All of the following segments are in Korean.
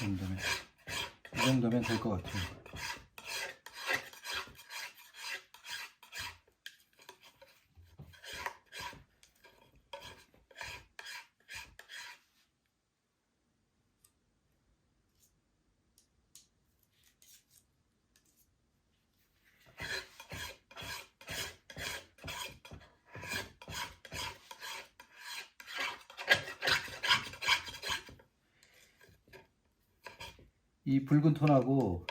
정도면 이 정도면 될 것 같아요. 이 붉은 톤하고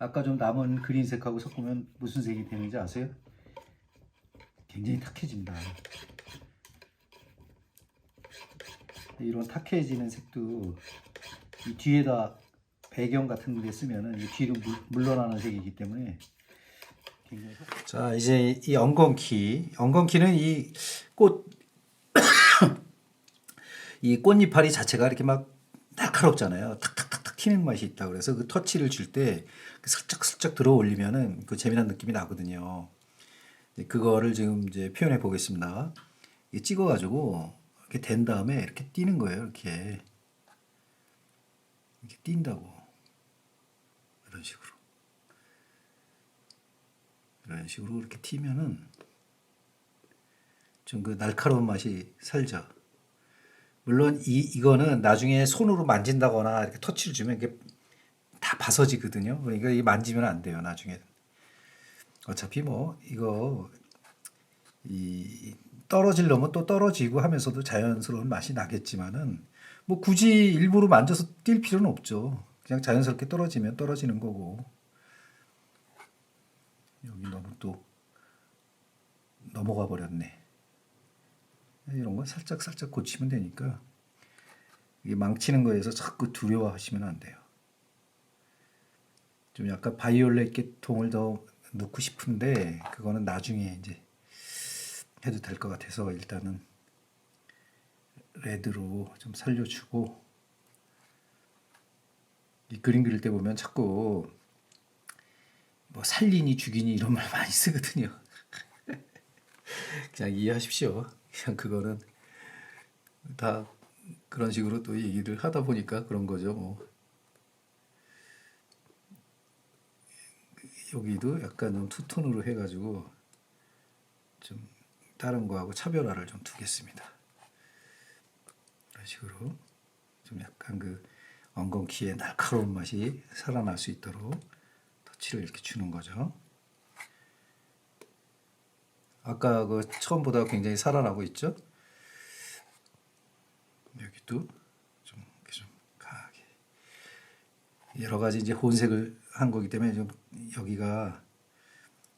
아까 좀 남은 그린색하고 섞으면 무슨 색이 되는지 아세요? 굉장히 탁해집니다. 이런 탁해지는 색도 이 뒤에다 배경 같은 데 쓰면은 이 뒤로 물, 물러나는 색이기 때문에 굉장히 자 이제 이 엉겅키 엉겅키는 이 꽃 이 꽃잎파리 자체가 이렇게 막 날카롭잖아요. 탁탁탁탁 튀는 맛이 있다. 그래서 그 터치를 줄때 슬쩍 슬쩍 들어 올리면은 그 재미난 느낌이 나거든요. 그거를 지금 이제 표현해 보겠습니다. 이 찍어가지고 이렇게 된 다음에 이렇게 띄는 거예요. 이렇게 이렇게 띈다고 이런 식으로 이런 식으로 이렇게 튀면은 좀 그 날카로운 맛이 살죠. 물론 이 이거는 나중에 손으로 만진다거나 이렇게 터치를 주면 이게 다 벗어지거든요. 그러니까 이 만지면 안 돼요. 나중에 어차피 뭐 이거 이 떨어지려면 또 떨어지고 하면서도 자연스러운 맛이 나겠지만은 뭐 굳이 일부러 만져서 뛸 필요는 없죠. 그냥 자연스럽게 떨어지면 떨어지는 거고 여기 너무 또 넘어가 버렸네. 거 살짝 살짝 고치면 되니까 이게 망치는 거에서 자꾸 두려워하시면 안 돼요. 좀 약간 바이올렛 계통을 더 넣고 싶은데 그거는 나중에 이제 해도 될 것 같아서 일단은 레드로 좀 살려주고 이 그림 그릴 때 보면 자꾸 뭐 살리니 죽이니 이런 말 많이 쓰거든요. 그냥 이해하십시오. 그냥 그거는 다 그런 식으로 또 얘기를 하다 보니까 그런 거죠. 뭐. 여기도 약간 좀 투톤으로 해가지고 좀 다른 거하고 차별화를 좀 두겠습니다. 이런 식으로 좀 약간 그 엉겅키의 날카로운 맛이 살아날 수 있도록 터치를 이렇게 주는 거죠. 아까 그 처음보다 굉장히 살아나고 있죠. 여기도 좀 좀 강하게 여러 가지 이제 혼색을 한 거기 때문에 좀 여기가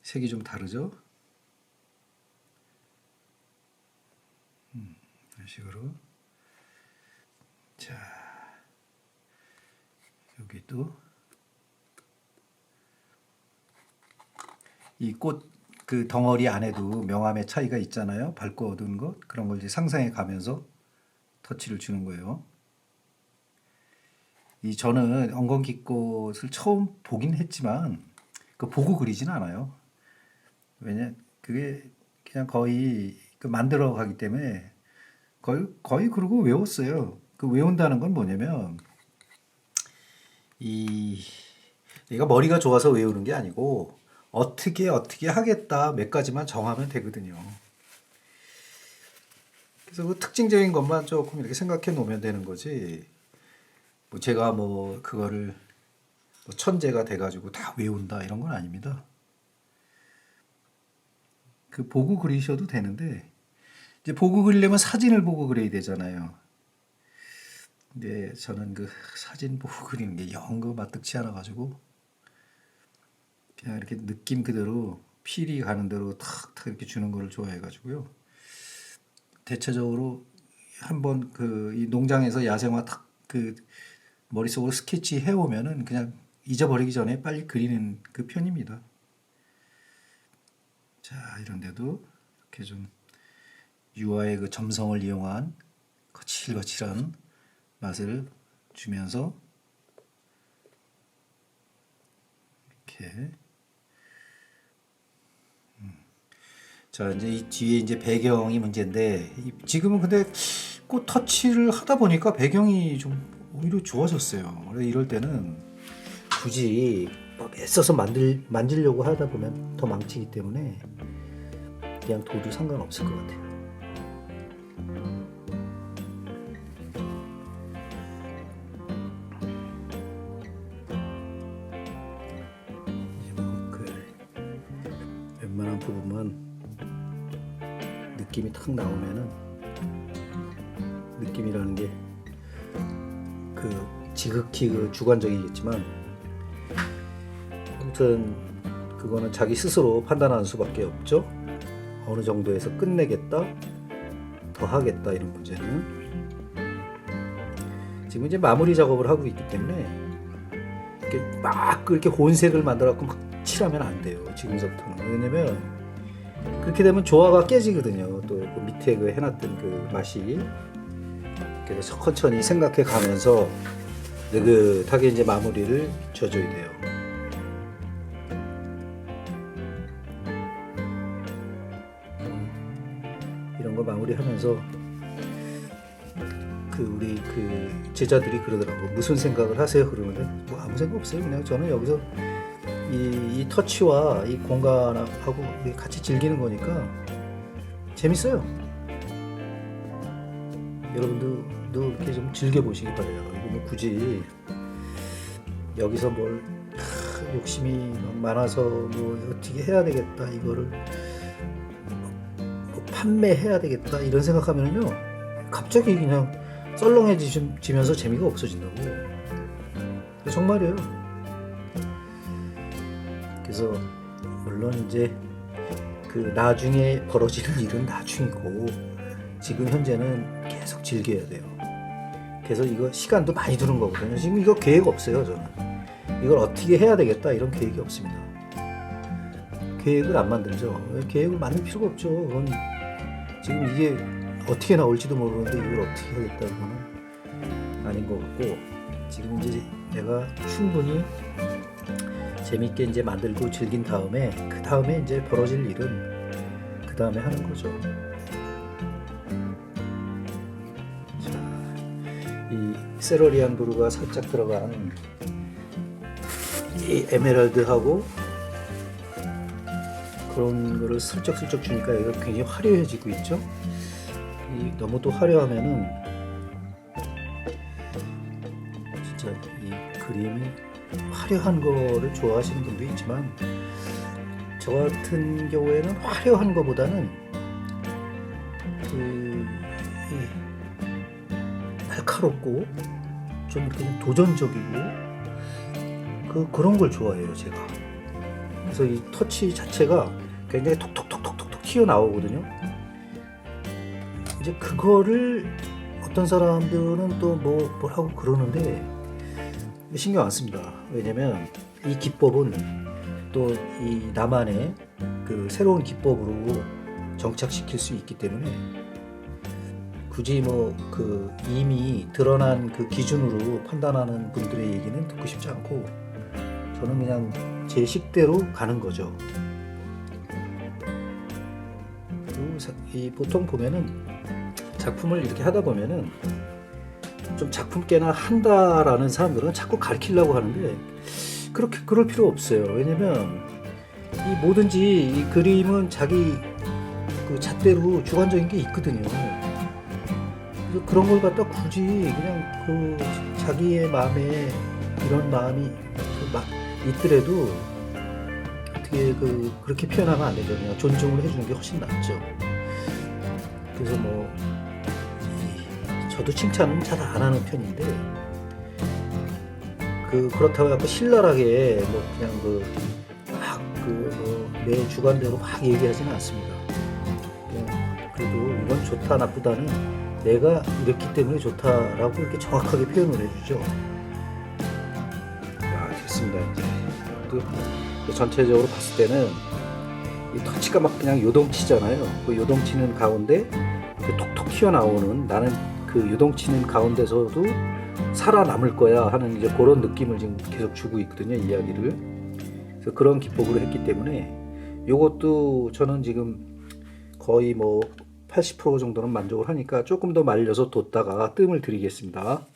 색이 좀 다르죠. 음, 이런 식으로 자 여기도 이 꽃 그 덩어리 안에도 명암의 차이가 있잖아요. 밝고 어두운 것 그런 걸 이제 상상해 가면서 터치를 주는 거예요. 이 저는 엉겅키 꽃을 처음 보긴 했지만 그 보고 그리진 않아요. 왜냐 그게 그냥 거의 그 만들어 가기 때문에 거의 거의 그러고 외웠어요. 그 외운다는 건 뭐냐면 이 얘가 머리가 좋아서 외우는 게 아니고 어떻게 어떻게 하겠다 몇 가지만 정하면 되거든요. 그래서 그 특징적인 것만 조금 이렇게 생각해 놓으면 되는 거지. 뭐 제가 뭐 그거를 뭐 천재가 돼가지고 다 외운다 이런 건 아닙니다. 그 보고 그리셔도 되는데 이제 보고 그리려면 사진을 보고 그려야 되잖아요. 근데 저는 그 사진 보고 그리는 게 영 그 마뜩치 않아 가지고 그냥 이렇게 느낌 그대로 필이 가는 대로 탁탁 이렇게 주는 거를 좋아해 가지고요. 대체적으로 한번 그 이 농장에서 야생화 탁 그 머릿속으로 스케치 해오면은 그냥 잊어버리기 전에 빨리 그리는 그 편입니다. 자 이런데도 이렇게 좀 유화의 그 점성을 이용한 거칠거칠한 맛을 주면서 이렇게 자 이제 이 뒤에 이제 배경이 문제인데 이- 지금은 근데 꽃 터치를 하다 보니까 배경이 좀 오히려 좋아졌어요. 그래서 이럴 때는 굳이 막 애써서 만들 만지려고 하다 보면 더 망치기 때문에 그냥 둬도 상관없을 것 같아요. 이제 뭐그 웬만한 부분만 느낌이 탁 나오면은 느낌이라는 게 그 지극히 그 주관적이겠지만 아무튼 그거는 자기 스스로 판단하는 수밖에 없죠. 어느 정도에서 끝내겠다, 더 하겠다 이런 문제는 지금 이제 마무리 작업을 하고 있기 때문에 이렇게 막 그렇게 혼색을 만들어갖고 막 칠하면 안 돼요. 지금서부터는 왜냐면 그렇게 되면 조화가 깨지거든요. 또 그 밑에 그 해놨던 그 맛이 그래서 천천히 생각해 가면서 느긋하게 이제 마무리를 줘줘야 돼요. 이런 거 마무리하면서 그 우리 그 제자들이 그러더라고 무슨 생각을 하세요 그러는데 뭐 아무 생각 없어요 그냥 저는 여기서 이, 이 터치와 이 공간하고 같이 즐기는 거니까 재밌어요. 여러분들도 이렇게 좀 즐겨 보시기 바래요. 이거 뭐 굳이 여기서 뭘 하, 욕심이 막 많아서 뭐 어떻게 해야 되겠다 이거를 뭐 판매해야 되겠다 이런 생각하면요 갑자기 그냥 썰렁해지면서 재미가 없어진다고 정말이에요. 그래서 물론 이제 그 나중에 벌어지는 일은 나중이고 지금 현재는 계속 즐겨야 돼요. 그래서 이거 시간도 많이 드는 거거든요. 지금 이거 계획 없어요, 저는. 이걸 어떻게 해야 되겠다 이런 계획이 없습니다. 계획을 안 만들죠. 계획을 만들 필요가 없죠. 그건 지금 이게 어떻게 나올지도 모르는데 이걸 어떻게 하겠다 이거는 아닌 것 같고 지금 이제 내가 충분히 재밌게 이제 만들고 즐긴 다음에 그 다음에 이제 벌어질 일은 그 다음에 하는 거죠. 자, 이 세러리안 브루가 살짝 들어간 이 에메랄드하고 그런 거를 슬쩍슬쩍 주니까 얘가 굉장히 화려해지고 있죠. 이 너무 또 화려하면은 진짜 이 그림이 화려한 거를 좋아하시는 분도 있지만 저 같은 경우에는 화려한 거보다는 그 이, 날카롭고 좀좀 도전적이고 그 그런 걸 좋아해요 제가. 그래서 이 터치 자체가 굉장히 톡톡톡톡톡톡 튀어나오거든요. 이제 그거를 어떤 사람들은 또 뭐 뭐라고 그러는데 신경 안 씁니다. 왜냐면 이 기법은 또 이 나만의 그 새로운 기법으로 정착시킬 수 있기 때문에 굳이 뭐 그 이미 드러난 그 기준으로 판단하는 분들의 얘기는 듣고 싶지 않고 저는 그냥 제 식대로 가는 거죠. 이 보통 보면은 작품을 이렇게 하다 보면은 좀 작품께나 한다라는 사람들은 자꾸 가르치려고 하는데 그렇게 그럴 필요 없어요. 왜냐면 이 뭐든지 이 그림은 자기 그 잣대로 주관적인 게 있거든요. 그런 걸 갖다 굳이 그냥 그 자기의 마음에 이런 마음이 그막 있더라도 어떻게 그 그렇게 표현하면 안. 그냥 존중을 해주는 게 훨씬 낫죠. 그래서 뭐 이- 저도 칭찬은 잘 안 하는 편인데 그 그렇다고 해서 신랄하게 뭐 그냥 그막그뭐내 주관대로 막 얘기하지는 않습니다. 그래도 이건 좋다 나쁘다는 내가 이랬기 때문에 좋다라고 이렇게 정확하게 표현을 해주죠. 야 됐습니다 이제 그 전체적으로 봤을 때는 이 터치가 막 그냥 요동치잖아요. 그 요동치는 가운데 그 톡톡 튀어나오는 나는 그 요동치는 가운데서도 살아남을 거야 하는 이제 그런 느낌을 지금 계속 주고 있거든요 이야기를. 그래서 그런 기법으로 했기 때문에 요것도 저는 지금 거의 뭐 80% 정도는 만족을 하니까 조금 더 말려서 뒀다가 뜸을 들이겠습니다.